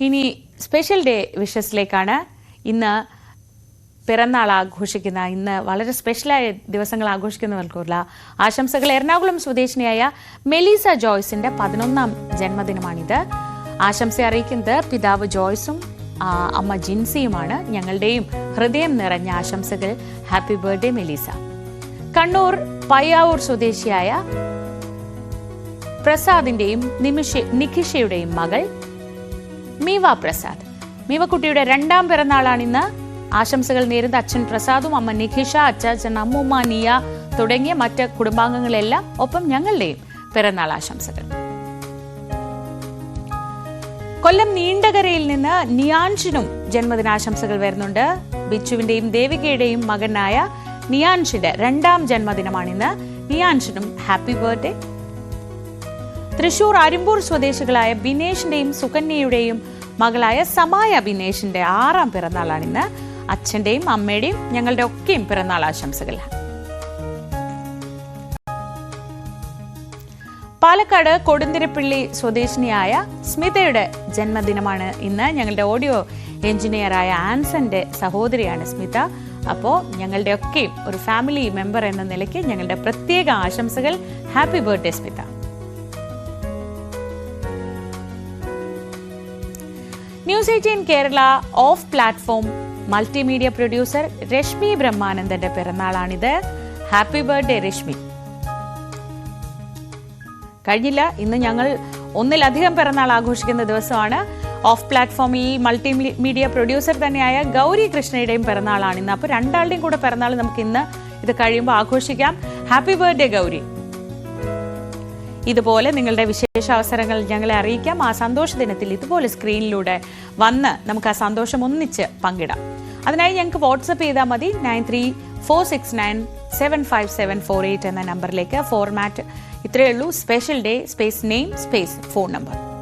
ഇനി special day വിഷസിലേക്കാണ് ഇന്ന് പിറന്നാൾ ആഘോഷിക്കുന്ന ഇന്ന് വളരെ സ്പെഷ്യലായ ദിവസങ്ങൾ ആഘോഷിക്കുന്നവർക്കുള്ള ആശംസകൾ. എറണാകുളം സ്വദേശിനിയായ മെലീസ ജോയ്സിന്റെ പതിനൊന്നാം ജന്മദിനമാണിത്. ആശംസ അറിയിക്കുന്നത് പിതാവ് ജോയ്സും അമ്മ ജിൻസിയുമാണ്. ഞങ്ങളുടെയും ഹൃദയം നിറഞ്ഞ ആശംസകൾ. Happy birthday Melissa. Kannur Payyavur സ്വദേശിയായ പ്രസാദിന്റെയും നിമിഷ നിഖിഷയുടെയും മകൾ മീവ പ്രസാദ്. മീവക്കുട്ടിയുടെ രണ്ടാം പിറന്നാളാണിന്ന് ആശംസകൾ നേരുന്ന അച്ഛൻ പ്രസാദും അമ്മ നിഖിഷ അച്ചാച്ചൻ അമ്മൂമ്മ നിയ തുടങ്ങിയ മറ്റ് കുടുംബാംഗങ്ങളെല്ലാം ഒപ്പം ഞങ്ങളുടെയും പിറന്നാൾ ആശംസകൾ. കൊല്ലം നീണ്ടകരയിൽ നിന്ന് നിയാൻഷിനും ജന്മദിനാശംസകൾ വരുന്നുണ്ട്. ബിച്ചുവിന്റെയും ദേവികയുടെയും മകനായ നിയാൻഷിന്റെ രണ്ടാം ജന്മദിനമാണിന്ന്. നിയാൻഷിനും ഹാപ്പി ബർത്ത്ഡേ. തൃശൂർ അരിമ്പൂർ സ്വദേശികളായ ബിനേഷിന്റെയും സുകന്യയുടെയും മകളായ സമായ ബിനേഷിന്റെ ആറാം പിറന്നാളാണ് ഇന്ന്. അച്ഛന്റെയും അമ്മയുടെയും ഞങ്ങളുടെ ഒക്കെയും പിറന്നാൾ ആശംസകൾ. പാലക്കാട് കൊടുന്തിരപ്പള്ളി സ്വദേശിനിയായ സ്മിതയുടെ ജന്മദിനമാണ് ഇന്ന്. ഞങ്ങളുടെ ഓഡിയോ എഞ്ചിനീയറായ ആൻസന്റെ സഹോദരിയാണ് സ്മിത. അപ്പോൾ ഞങ്ങളുടെ ഒക്കെയും ഒരു ഫാമിലി മെമ്പർ എന്ന നിലയ്ക്ക് ഞങ്ങളുടെ പ്രത്യേക ആശംസകൾ. Happy birthday Smitha. News eighteen Kerala off platform multimedia producer Reshmi ബ്രഹ്മാനന്ദന്റെ പിറന്നാളാണിത്. ഹാപ്പി ബർത്ത്ഡേ രശ്മി കഴിഞ്ഞില്ല. ഇന്ന് ഞങ്ങൾ ഒന്നിലധികം പിറന്നാൾ ആഘോഷിക്കുന്ന ദിവസമാണ്. ഓഫ് പ്ലാറ്റ്ഫോമിൽ മൾട്ടി മീഡിയ പ്രൊഡ്യൂസർ തന്നെയായ ഗൗരി കൃഷ്ണയുടെയും പിറന്നാളാണ് ഇന്ന്. അപ്പോൾ രണ്ടാളുടെയും കൂടെ പിറന്നാൾ നമുക്ക് ഇന്ന് ഇത് കഴിയുമ്പോൾ ആഘോഷിക്കാം. Happy birthday Gauri. ഇതുപോലെ നിങ്ങളുടെ വിശേഷ അവസരങ്ങൾ ഞങ്ങളെ അറിയിക്കാം. ആ സന്തോഷ ദിനത്തിൽ ഇതുപോലെ സ്ക്രീനിലൂടെ വന്ന് നമുക്ക് ആ സന്തോഷം ഒന്നിച്ച് പങ്കിടാം. അതിനായി ഞങ്ങൾക്ക് വാട്സപ്പ് ചെയ്താൽ മതി. Nine three four six nine seven five seven four eight എന്ന നമ്പറിലേക്ക് ഫോർമാറ്റ് ഇത്രയേ ഉള്ളൂ. Special day space name space phone number